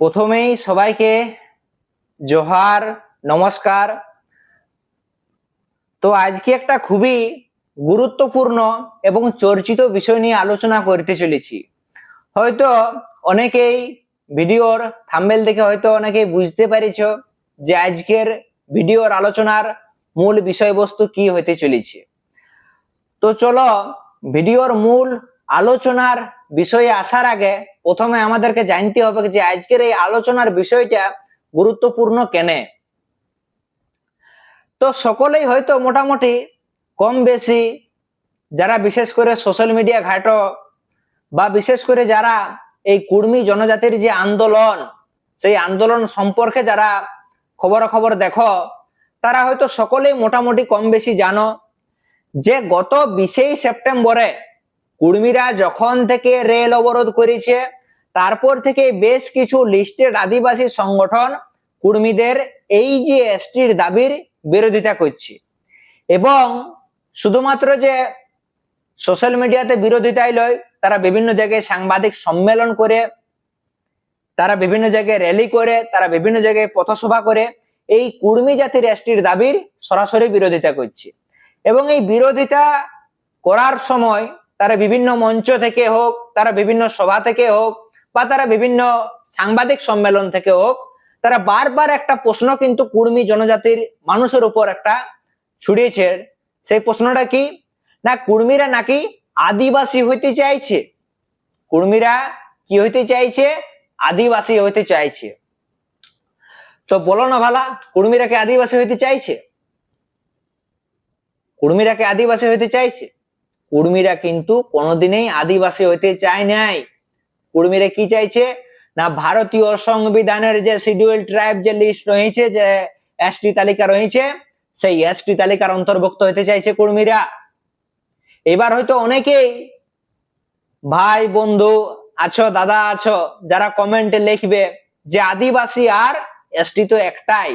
প্রথমেই সবাইকে জোহার, নমস্কার। তো আজকে একটা খুবই গুরুত্বপূর্ণ এবং চর্চিত বিষয় নিয়ে আলোচনা করতে চলেছি। হয়তো অনেকেই ভিডিওর থাম্বেল দেখে হয়তো অনেকেই বুঝতে পেরেছ যে আজকের ভিডিওর আলোচনার মূল বিষয়বস্তু কি হতে চলেছে। তো চলো ভিডিওর মূল আলোচনার বিষয়ে আসার আগে প্রথমে আমাদেরকে জানতে হবে যে আজকের এই আলোচনার বিষয়টা গুরুত্বপূর্ণ কেনে। তো সকলেই হয়তো মোটামুটি কম বেশি যারা বিশেষ করে সোশ্যাল মিডিয়া ঘাটো বা বিশেষ করে যারা এই কুর্মী জনজাতির যে আন্দোলন, সেই আন্দোলন সম্পর্কে যারা খবরাখবর দেখো, তারা হয়তো সকলেই মোটামুটি কম বেশি জানো যে গত বিশেই সেপ্টেম্বরে কুর্মীরা যখন থেকে রেল অবরোধ করেছে, তারপর থেকে বেশ কিছু লিস্টেড আদিবাসী সংগঠন কুর্মীদের এই যে এসটির দাবির বিরোধিতা করছে। এবং শুধুমাত্র যে সোশ্যাল মিডিয়াতে বিরোধিতাই লয়, তারা বিভিন্ন জায়গায় সাংবাদিক সম্মেলন করে, তারা বিভিন্ন জায়গায় র্যালি করে, তারা বিভিন্ন জায়গায় পথসভা করে, এই কুর্মী জাতির এসটির দাবির সরাসরি বিরোধিতা করছে। এবং এই বিরোধিতা করার সময় তারা বিভিন্ন মঞ্চ থেকে হোক, তারা বিভিন্ন সভা থেকে হোক, বা তারা বিভিন্ন সাংবাদিক সম্মেলন থেকে হোক, তারা বারবার একটা প্রশ্ন কিন্তু কুর্মী জনজাতির মানুষের উপর একটা ছুড়িয়েছে। সেই প্রশ্নটা কি? না, কুর্মীরা নাকি আদিবাসী হইতে চাইছে? কুর্মীরা কি হইতে চাইছে? আদিবাসী হইতে চাইছে। তো বলো না ভালা, কুর্মীরা কি আদিবাসী হইতে চাইছে? কুর্মীরা কি আদিবাসী হইতে চাইছে? কুর্মীরা কিন্তু কোনোদিনই আদিবাসী হইতে চায় নাই। কুর্মীরা কি চাইছে? না, ভারতীয় সংবিধানের যে শিডিউল ট্রাইব যে লিস্ট রয়েছে, যে এসটি তালিকা রয়েছে, সেই এসটি তালিকার অন্তর্ভুক্ত হতে চাইছে কুর্মীরা। এবার হয়তো অনেকেই ভাই, বন্ধু আছো, দাদা আছো, যারা কমেন্টে লিখবে যে আদিবাসী আর এসটি তো একটাই।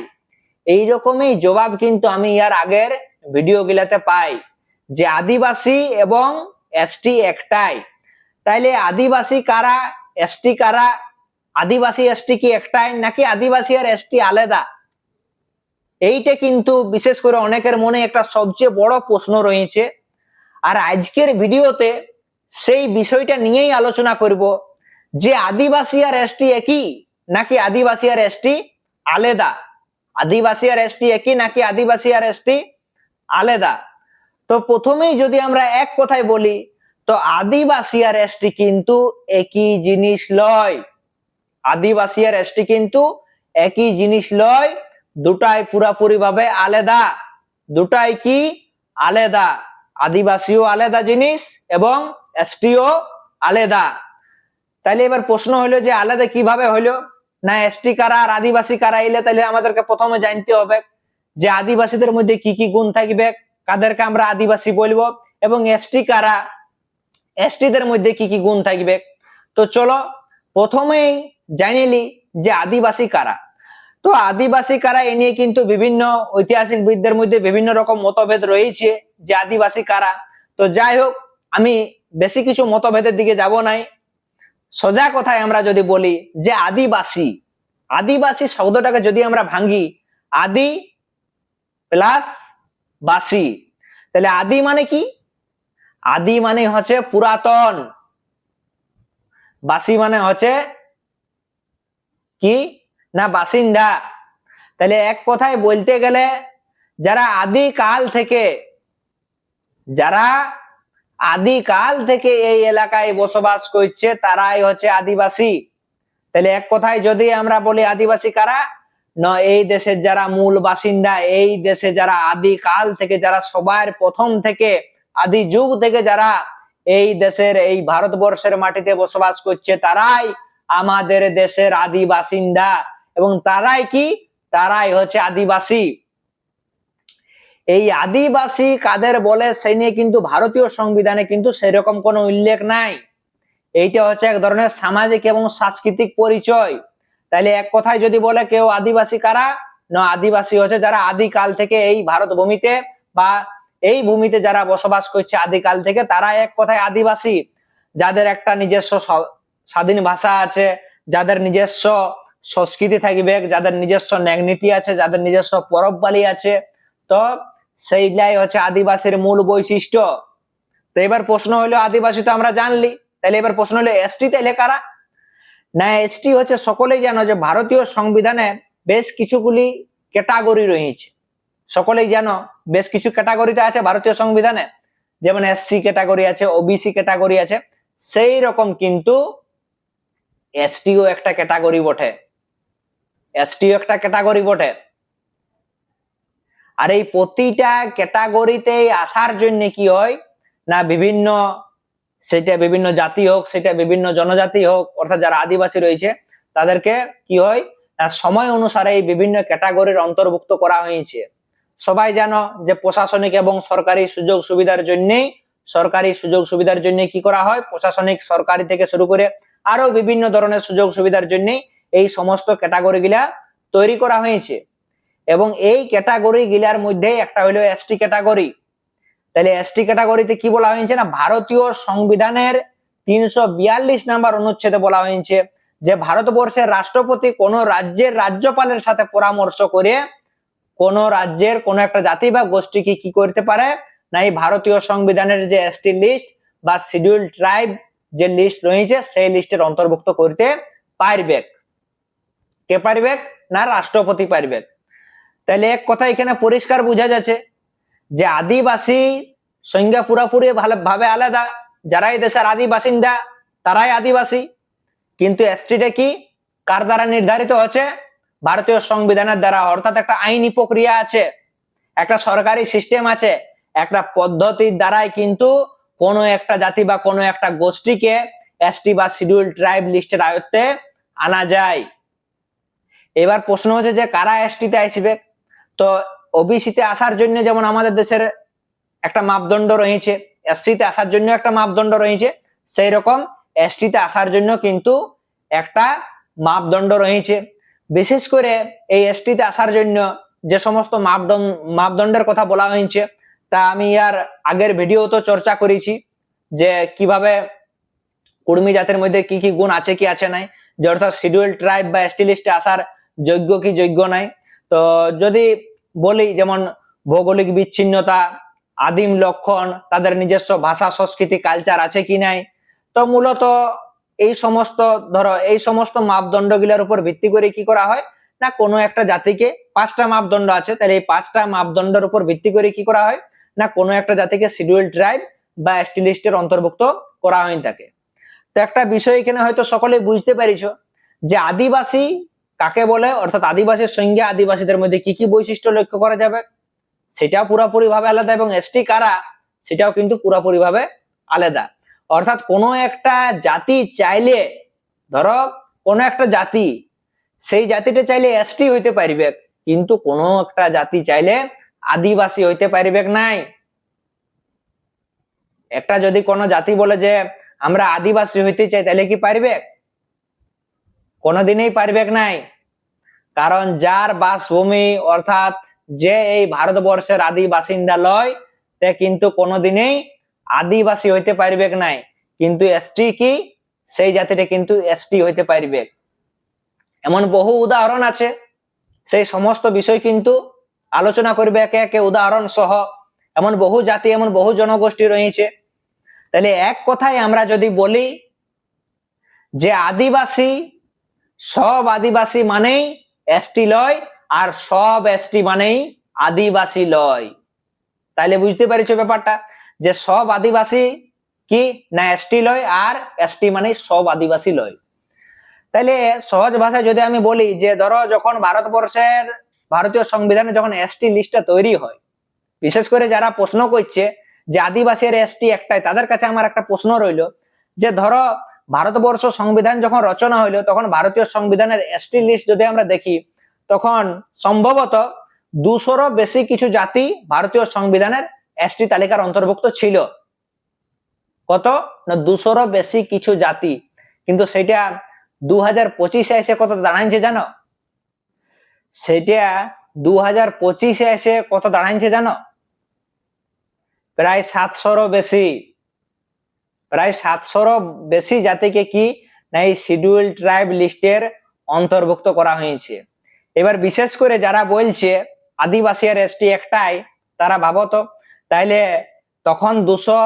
এই রকমই জবাব কিন্তু আমি ইয়ার আগের ভিডিও গুলাতে পাই। যে আদিবাসী এবং এসটি একটাই। তাইলে আদিবাসী কারা, এসটি কারা, আদিবাসী এসটি কি একটাই নাকি আদিবাসী আর এসটি আলাদা? এইটা কিন্তু বিশেষ করে অনেকের মনে একটা সবচেয়ে বড় প্রশ্ন রয়েছে। আর আজকের ভিডিওতে সেই বিষয়টা নিয়েই আলোচনা করব যে আদিবাসী আর এসটি একই নাকি আদিবাসী আর এসটি আলাদা? আদিবাসী আর এসটি একই নাকি আদিবাসী আর এসটি আলাদা? তো প্রথমেই যদি আমরা এক কথায় বলি, তো আদিবাসী আর এসটি কিন্তু একই জিনিস লয়। আদিবাসী আর এসটি কিন্তু একই জিনিস লয়, দুটাই পুরাপুরি ভাবে আলাদা। দুটাই কি? আলাদা। আদিবাসীও আলাদা জিনিস এবং এসটিও আলাদা। তাইলে এবার প্রশ্ন হলো যে আলাদা কীভাবে হলো না এসটি কারা আর আদিবাসী কারা? এলে তাহলে আমাদেরকে প্রথমে জানতে হবে যে আদিবাসীদের মধ্যে কি কি গুণ থাকবে? কাদেরকে আমরা আদিবাসী বলব এবং এসটি কারা? এসটিদের মধ্যে কি কি গুণ থাকবে? তো চলো প্রথমেই জানিলি যে আদিবাসী কারা। তো আদিবাসী কারা এ নিয়ে কিন্তু বিভিন্ন ঐতিহাসিক বিদদের মধ্যে বিভিন্ন রকম মতভেদ রয়েছে যে আদিবাসী কারা। তো যাই হোক, আমি বেশি কিছু মতভেদের দিকে যাব নাই। সোজা কথায় আমরা যদি বলি যে আদিবাসী আদিবাসী শব্দটাকে যদি আমরা ভাঙ্গি আদি প্লাস বাসী। তাহলে আদি মানে কি? আদি মানে হচ্ছে পুরাতন। বাসী মানে হচ্ছে কি? না, বাসিন্দা। তাহলে এক কথায় বলতে গেলে, যারা আদি কাল থেকে, যারা আদি কাল থেকে এই এলাকায় বসবাস করছে, তারাই হচ্ছে আদিবাসী। তাহলে এক কথায় যদি আমরা বলি আদিবাসী কারা? না, এই দেশের যারা মূল বাসিন্দা, এই দেশে যারা আদি কাল থেকে, যারা সবার প্রথম থেকে, আদি যুগ থেকে যারা এই দেশের, এই ভারতবর্ষের মাটিতে বসবাস করছে, তারাই আমাদের দেশের আদি বাসিন্দা। এবং তারাই কি? তারাই হচ্ছে আদিবাসী। এই আদিবাসী কাদের বলে সেই নিয়ে কিন্তু ভারতীয় সংবিধানে কিন্তু সেরকম কোনো উল্লেখ নাই। এইটা হচ্ছে এক ধরনের সামাজিক এবং সাংস্কৃতিক পরিচয়। তাইলে এক কথায় যদি বলে কেউ আদিবাসী কারা? না, আদিবাসী হচ্ছে যারা আদিকাল থেকে এই ভারত ভূমিতে বা এই ভূমিতে যারা বসবাস করছে আদিকাল থেকে, তারা এক কথায় আদিবাসী। যাদের একটা নিজস্ব স্বাধীন ভাষা আছে, যাদের নিজস্ব সংস্কৃতি থাকবে, যাদের নিজস্ব ন্যাগনীতি আছে, যাদের নিজস্ব পরববালি আছে, তো সেইগুলাই হচ্ছে আদিবাসীর মূল বৈশিষ্ট্য। তো এবার প্রশ্ন হলো, আদিবাসী তো আমরা জানলি। তাহলে এবার প্রশ্ন হলো এসটি তাহলে কারা? না এসটি হচ্ছে সকলেই জানো যে ভারতীয় সংবিধানে বেশ কিছুগুলি ক্যাটাগরি রয়েছে। সকলেই জানো বেশ কিছু ক্যাটাগরিতে আছে ভারতীয় সংবিধানে। যেমন এসসি ক্যাটাগরি আছে ওবিসি ক্যাটাগরি আছে, সেই রকম কিন্তু এসটিও একটা ক্যাটাগরি বটে। এসটিও একটা ক্যাটাগরি বটে। আর এই প্রতিটা ক্যাটাগরিতে আসার জন্য কি হয়? না বিভিন্ন সেটা বিভিন্ন জাতি হোক, সেটা বিভিন্ন জনজাতি হোক, অর্থাৎ যারা আদিবাসী রয়েছে, তাদেরকে কি হয়? সময় অনুসারে এই বিভিন্ন ক্যাটাগরির অন্তর্ভুক্ত করা হয়েছে। সবাই জানো যে প্রশাসনিক এবং সরকারি সুযোগ সুবিধার জন্যেই, সরকারি সুযোগ সুবিধার জন্য কি করা হয়? প্রশাসনিক, সরকারি থেকে শুরু করে আরও বিভিন্ন ধরনের সুযোগ সুবিধার জন্য এই সমস্ত ক্যাটাগরি গিলা তৈরি করা হয়েছে। এবং এই ক্যাটাগরি গিলার মধ্যে একটা হলো এসটি ক্যাটাগরি। তাহলে এসটি ক্যাটাগরিতে কি বলা হয়েছে না? ভারতীয় সংবিধানের তিনশো বিয়াল্লিশ নাম্বার অনুচ্ছেদে বলা হয়েছে যে ভারতবর্ষের রাষ্ট্রপতি কোন রাজ্যের রাজ্যপালের সাথে পরামর্শ করে কোন রাজ্যের কোন একটা জাতি বা গোষ্ঠীকে কি করতে পারে? না, এই ভারতীয় সংবিধানের যে এসটি লিস্ট বা শিডিউল ট্রাইব যে লিস্ট রয়েছে, সেই লিস্টের অন্তর্ভুক্ত করতে পারবে। কে পারবে? না, রাষ্ট্রপতি পারবে। তাহলে এক কথা এখানে পরিষ্কার বোঝা যাচ্ছে যে আদিবাসী সংজ্ঞা পুরাপুরি ভাবে আলাদা। যারা এই দেশের আদি বাসিন্দা তারাই আদিবাসী। কিন্তু এসটিটা কি? কার দ্বারা নির্ধারিত হচ্ছে? ভারতীয় সংবিধানের দ্বারা। অর্থাৎ একটা আইনি প্রক্রিয়া আছে, একটা সরকারি সিস্টেম আছে, একটা পদ্ধতির দ্বারাই কিন্তু কোনো একটা জাতি বা কোনো একটা গোষ্ঠীকে এসটি বা শিডিউল ট্রাইব লিস্টের আয়ত্তে আনা যায়। এবার প্রশ্ন হচ্ছে যে কারা এসটিতে আসবে? তো ওবিসিতে আসার জন্য যেমন আমাদের দেশের একটা মাপদণ্ড রয়েছে এসসিতে আসার জন্য একটা মাপদণ্ড রয়েছে সেই রকম এসটিতে আসার জন্য কিন্তু একটা মাপদণ্ড রয়েছে। বিশেষ করে এই এসটিতে আসার জন্য যে সমস্ত মাপদণ্ড, মাপদণ্ডের কথা বলা হয়েছে, তা আমি ইয়ার আগের ভিডিও তো চর্চা করেছি যে কীভাবে কুর্মী জাতের মধ্যে কি কি গুণ আছে, কি আছে নাই, যে অর্থাৎ শিডিউল ট্রাইব বা এসটি লিস্টে আসার যোগ্য কি যোগ্য নাই। তো যদি বলি যেমন ভৌগোলিক বিচ্ছিন্নতা, আদিম লক্ষণ, তাদের নিজস্ব ভাষা, সংস্কৃতি কালচার আছে কি নাই, তো মূলত এই সমস্ত, ধরো, এই সমস্ত মাপদণ্ডগুলোর উপর ভিত্তি করে কি করা হয়, না কোনো একটা জাতিকে পাঁচটা মাপদণ্ড আছে, তাহলে এই পাঁচটা মাপদণ্ডের উপর ভিত্তি করে কি করা হয়, না কোনো একটা জাতিকে শিডিউল ট্রাইব বা এসটি লিস্টের অন্তর্ভুক্ত করা হয়ে থাকে তো একটা বিষয় এখানে হয়তো সকলে বুঝতে পারিছ, যে আদিবাসী কাকে বলে? অর্থাৎ আদিবাসীর সঙ্গে আদিবাসীদের মধ্যে কি কি বৈশিষ্ট্য লক্ষ্য করা যাবে? সেটাও পুরোপুরি ভাবে আলাদা এবং এসটি কারা? সেটাও কিন্তু পুরোপুরি ভাবে আলাদা। অর্থাৎ কোনো একটা জাতি চাইলে, ধরো কোনো একটা জাতি, সেই জাতিটা চাইলে এসটি হইতে পারবে, কিন্তু কোনো একটা জাতি চাইলে আদিবাসী হইতে পারবে নাই। একটা যদি কোনো জাতি বলে যে, আমরা আদিবাসী হইতে চাই তাহলে কি পারবে? কোনোদিনই পারবে নাই। কারণ যার বাসভূমি, অর্থাৎ যে এই ভারতবর্ষের আদি বাসিন্দা লয় তে কিন্তু কোনোদিনই আদিবাসী হইতে পারবে নাই। কিন্তু এসটি কি? সেই জাতিটা কিন্তু এসটি হইতে পারবে। এমন বহু উদাহরণ আছে। সেই সমস্ত বিষয় কিন্তু আলোচনা করবে একে একে উদাহরণ সহ। এমন বহু জাতি, এমন বহু জনগোষ্ঠী রয়েছে। তাহলে এক কথায় আমরা যদি বলি যে আদিবাসী, সব আদিবাসী মানেই এসটি লয় আর সব এসটি মানেই আদিবাসী লয়। তাইলে বুঝতে পারিছো ব্যাপারটা? যে সব আদিবাসী কি না এসটি লয় আর এসটি মানে সব আদিবাসী লয়। তাইলে সহজ ভাষায় যদি আমি বলি যে ধরো যখন ভারতবর্ষের ভারতীয় সংবিধানে যখন এসটি লিস্টটা তৈরি হয়, বিশেষ করে যারা প্রশ্ন করছে যে আদিবাসী আর এসটি একটাই, তাদের কাছে আমার একটা প্রশ্ন রইল যে ধরো ভারতবর্ষ সংবিধান যখন রচনা হইল, তখন ভারতীয় সংবিধানের এসটি লিস্ট যদি আমরা দেখি, তখন সম্ভবত দুশোরও বেশি কিছু জাতি ভারতীয় সংবিধানের এসটি তালিকার অন্তর্ভুক্ত ছিল। কত? না, দুশোরও বেশি কিছু জাতি। কিন্তু সেটা দু হাজার পঁচিশে এসে কত দাঁড়াইছে জানো? সেটা দু হাজার পঁচিশে এসে কত দাঁড়াইছে জানো? প্রায় সাতশোরও বেশি। প্রায় সাতশোরও বেশি জাতিকে কি না এই শিডিউল ট্রাইব লিস্টের অন্তর্ভুক্ত করা হয়েছে। এবার বিশেষ করে যারা বলছে আদিবাসী আর এসটি একটাই, তারা ভাবতো তাইলে তখন দুশো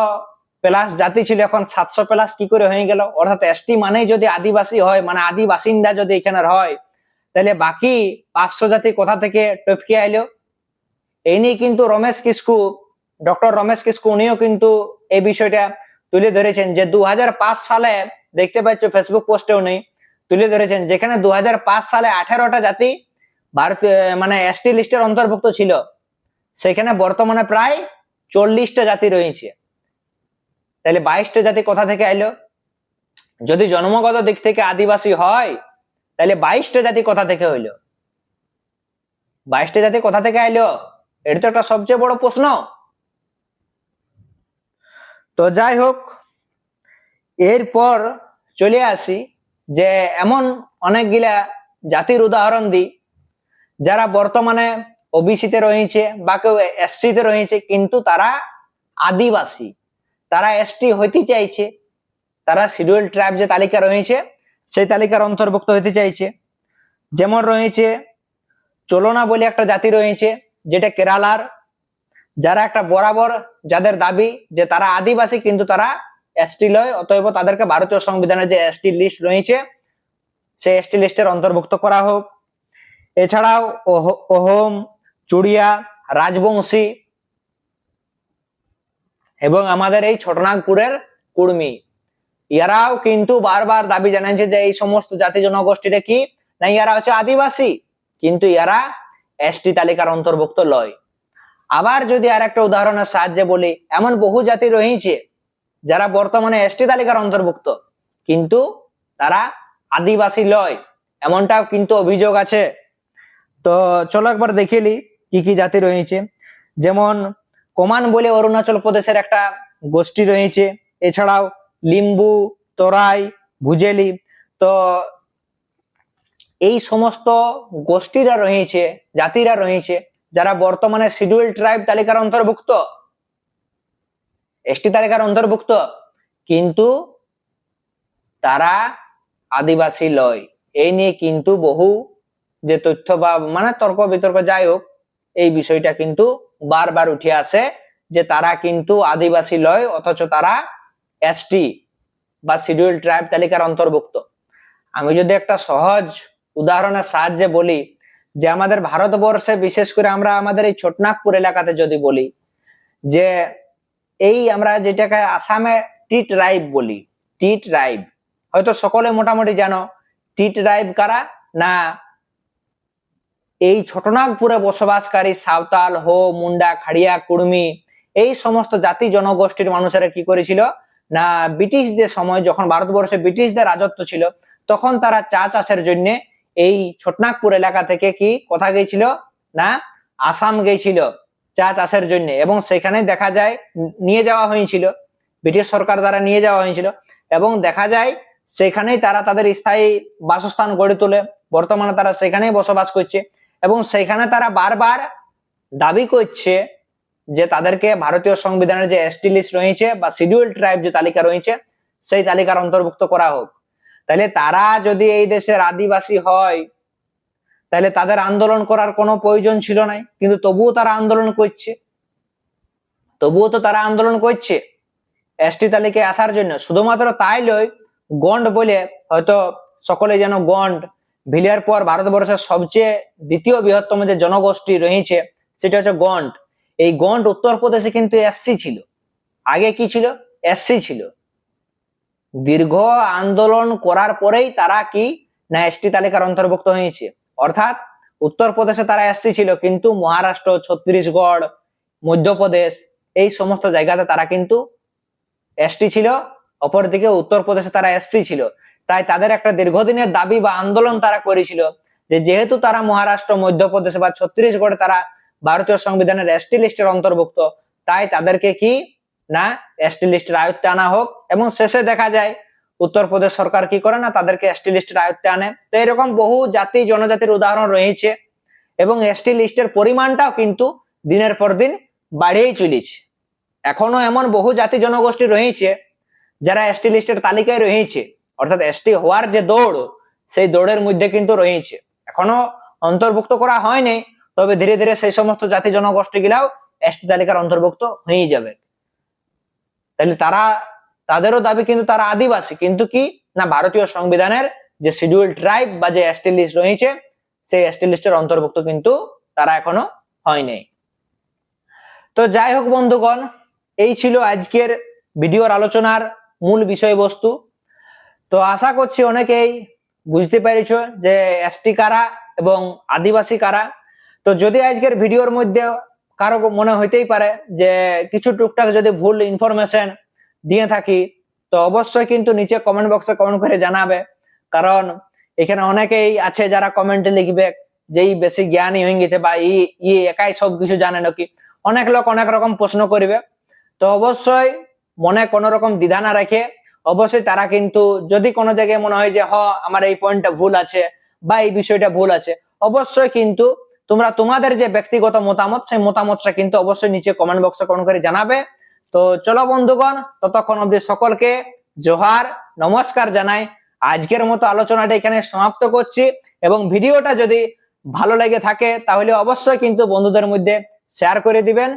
প্লাস জাতি ছিল, এখন সাতশো প্লাস কি করে হয়ে গেল? অর্থাৎ এসটি মানেই যদি আদিবাসী হয় মানে আদিবাসিন্দা যদি এখানে হয় তাহলে বাকি পাঁচশো জাতি কোথা থেকে টপকে আইলো? এই নিয়ে কিন্তু রমেশ কিস্কু ডক্টর রমেশ কিস্কু উনিও কিন্তু এই বিষয়টা তুলে ধরেছেন যে দু হাজার পাঁচ সালে, দেখতে পাচ্ছ ফেসবুক পোস্টেও নেই, তুলে ধরেছেন যেখানে দু হাজার পাঁচ সালে আঠারোটা জাতি ভারতীয় মানে এসটি লিস্টের অন্তর্ভুক্ত ছিল, সেখানে বর্তমানে প্রায় চল্লিশটা জাতি রয়েছে। তাহলে বাইশটা জাতি কোথা থেকে আইলো যদি জন্মগত দিক থেকে আদিবাসী হয়, তাহলে বাইশটা জাতি কোথা থেকে হইল? বাইশটা জাতি কোথা থেকে আইলো এটা তো একটা সবচেয়ে বড় প্রশ্ন। তো যাই হোক, এরপর চলে আসি যে এমন অনেকগুলা জাতির উদাহরণ দিই যারা বর্তমানে ওবিসিতে রয়েছে বা কেউ এসসিতে রয়েছে, কিন্তু তারা আদিবাসী। তারা এসটি হইতে চাইছে, তারা শিডিউল ট্রাইব যে তালিকা রয়েছে, সেই তালিকার অন্তর্ভুক্ত হতে চাইছে। যেমন রয়েছে, চলোনা বলে একটা জাতি রয়েছে, যেটা কেরালার যারা একটা বরাবর যাদের দাবি যে তারা আদিবাসী, কিন্তু তারা এসটি লয়, অতএব তাদেরকে ভারতীয় সংবিধানের যে এসটি লিস্ট রয়েছে, সেই এসটি লিস্টের অন্তর্ভুক্ত করা হোক। এছাড়াও ওহ- ওহম, চুড়িয়া, রাজবংশী এবং আমাদের এই ছোটনাগপুরের কুর্মী। ইয়ারাও কিন্তু বারবার দাবি জানাচ্ছে যে এই সমস্ত জাতি জনগোষ্ঠীরা কি? না ইয়ারা হচ্ছে আদিবাসী, কিন্তু ইয়ারা এসটি তালিকার অন্তর্ভুক্ত লয়। আবার যদি আর একটা উদাহরণের সাহায্যে বলি, এমন বহু জাতি রয়েছে যারা বর্তমানে এসটি তালিকার অন্তর্ভুক্ত, কিন্তু তারা আদিবাসী লয়, এমনটাও কিন্তু অভিযোগ আছে। তো চলো একবার দেখে নি কি কি জাতি রয়েছে। যেমন কোমান বলে অরুণাচল প্রদেশের একটা গোষ্ঠী রয়েছে, এছাড়াও লিম্বু, তরাই, ভুজেলি। তো এই সমস্ত গোষ্ঠীরা রয়েছে, জাতিরা রয়েছে যারা বর্তমানে শিডিউল ট্রাইব তালিকার অন্তর্ভুক্ত এসটি তালিকার অন্তর্ভুক্ত, কিন্তু তারা আদিবাসী লয়। এই নিয়ে কিন্তু বহু যে তথ্য বা মানে তর্ক বিতর্ক যাই হোক, এই বিষয়টা কিন্তু বারবার উঠে আসে যে তারা কিন্তু আদিবাসী লয়, অথচ তারা এসটি বা শিডিউল ট্রাইব তালিকার অন্তর্ভুক্ত। আমি যদি একটা সহজ উদাহরণের সাহায্যে বলি যে আমাদের ভারতবর্ষে, বিশেষ করে আমরা আমাদের এই ছোটনাগপুর এলাকাতে যদি বলি, যে এই আমরা যেটাকে আসামে টি ট্রাইব বলি টি ট্রাইব হয়তো সকলে মোটামুটি জানো টি ট্রাইব কারা? না, এই ছোটনাগপুরে বসবাসকারী সাঁওতাল, হো, মুন্ডা, খাড়িয়া কুর্মি এই সমস্ত জাতি জনগোষ্ঠীর মানুষেরা কি করেছিল? না, ব্রিটিশদের সময় যখন ভারতবর্ষে ব্রিটিশদের রাজত্ব ছিল, তখন তারা চা চাষের জন্য এই ছোটনাগপুর এলাকা থেকে কি কথা গেছিল? না, আসাম গেছিল চা চাষের জন্য এবং সেখানে দেখা যায় নিয়ে যাওয়া হয়েছিল। ব্রিটিশ সরকার দ্বারা নিয়ে যাওয়া হয়েছিল এবং দেখা যায় সেখানেই তারা তাদের স্থায়ী বাসস্থান গড়ে তোলে। বর্তমানে তারা সেখানেই বসবাস করছে এবং সেখানে তারা বারবার দাবি করছে যে তাদেরকে ভারতীয় সংবিধানের যে এসটি লিস্ট রয়েছে বা শিডিউল ট্রাইব যে তালিকা রয়েছে, সেই তালিকার অন্তর্ভুক্ত করা হোক। তাহলে তারা যদি এই দেশের আদিবাসী হয়, তাহলে তাদের আন্দোলন করার কোনো প্রয়োজন ছিল না কিন্তু তবুও তারা আন্দোলন করছে। তবুও তো তারা আন্দোলন করছে। এসটি তালিকায় আসার জন্য। শুধুমাত্র তাই লয় গন্ড বলে হয়তো সকলে যেন গন্ড ভিলিয়ার পর ভারতবর্ষের সবচেয়ে দ্বিতীয় বৃহত্তম যে জনগোষ্ঠী রয়েছে, সেটা হচ্ছে গন্ড। এই গন্ড উত্তরপ্রদেশে কিন্তু এসসি ছিল। আগে কি ছিল? এসসি ছিল। দীর্ঘ আন্দোলন করার পরেই তারা কি না এসটি তালিকার অন্তর্ভুক্ত হয়েছে? অর্থাৎ উত্তরপ্রদেশে তারা এসসি ছিল, কিন্তু মহারাষ্ট্র, ছত্তিশগড়, মধ্যপ্রদেশ এই সমস্ত জায়গাতে তারা কিন্তু এসটি ছিল, অপরদিকে উত্তরপ্রদেশে তারা এসসি ছিল। তাই তাদের একটা দীর্ঘদিনের দাবি বা আন্দোলন তারা করেছিল যে যেহেতু তারা মহারাষ্ট্র, মধ্যপ্রদেশ বা ছত্তিশগড়ে তারা ভারতীয় সংবিধানের এসটি লিস্টের অন্তর্ভুক্ত, তাই তাদেরকে কি না এসটি লিস্টের আয়ত্তে আনা হোক, এবং শেষে দেখা যায় উত্তরপ্রদেশ সরকার কি করে না, তাদেরকে এসটি লিস্টের আয়ত্তে আনে। তো এরকম বহু জাতি, জনজাতির উদাহরণ রয়েছে, এবং এসটি লিস্টের পরিমাণটাও কিন্তু দিনের পর দিন বাড়িয়েই চলেছে। এখনও এমন বহু জাতি জনগোষ্ঠী রয়েছে, যারা এসটি লিস্টের তালিকায় রয়েছে, অর্থাৎ এসটি হওয়ার যে দৌড়, সেই দৌড়ের মধ্যে কিন্তু রয়েছে। এখনও অন্তর্ভুক্ত করা হয়নি, তবে ধীরে ধীরে সেই সমস্ত জাতি জনগোষ্ঠী গুলাও এসটি তালিকার অন্তর্ভুক্ত হয়ে যাবে। তাহলে তারা, তাদেরও দাবি কিন্তু তারা আদিবাসী। কিন্তু কি? না, ভারতীয় সংবিধানের যে শিডিউল ট্রাইব বা যে এসটি লিস্ট রয়েছে, সেই এসটি লিস্টের অন্তর্ভুক্ত কিন্তু তারা এখনও হয়নি। তো যাই হোক বন্ধুগণ, এই ছিল আজকের ভিডিওর আলোচনার মূল বিষয়বস্তু। তো আশা করছি অনেকেই বুঝতে পেরেছ যে এসটি কারা এবং আদিবাসী কারা। তো যদি আজকের ভিডিওর মধ্যে কারও মনে হইতেই পারে যে কিছু টুকটাক যদি ভুল ইনফরমেশন দিয়ে থাকি, তো অবশ্যই কিন্তু নিচে কমেন্ট বক্সে কমেন্ট করে জানাবে। কারণ এখানে অনেকেই আছে যারা কমেন্টে লিখবে যে যেই বেশি জ্ঞানী হয়ে গেছে বা ই ই একাই সব কিছু জানে নাকি। অনেক লোক অনেক রকম প্রশ্ন করবে। তো অবশ্যই মনে কোনো রকম দ্বিধা না রেখে অবশ্যই তারা কিন্তু যদি কোনো জায়গায় মনে হয় যে, হ, আমার এই পয়েন্টটা ভুল আছে বা এই বিষয়টা ভুল আছে, অবশ্যই কিন্তু তোমরা তোমাদের যে ব্যক্তিগত মতামত, সেই মতামতটা কিন্তু অবশ্যই নিচে কমেন্ট বক্সে কমেন্ট করে জানাবে। তো চলো বন্ধুগণ, ততক্ষণ অব্দি সকলকে জোহার, নমস্কার জানাই। আজকের মতো আলোচনাটা এখানে সমাপ্ত করছি এবং ভিডিওটা যদি ভালো লেগে থাকে, তাহলে অবশ্যই কিন্তু বন্ধুদের মধ্যে শেয়ার করে দিবেন।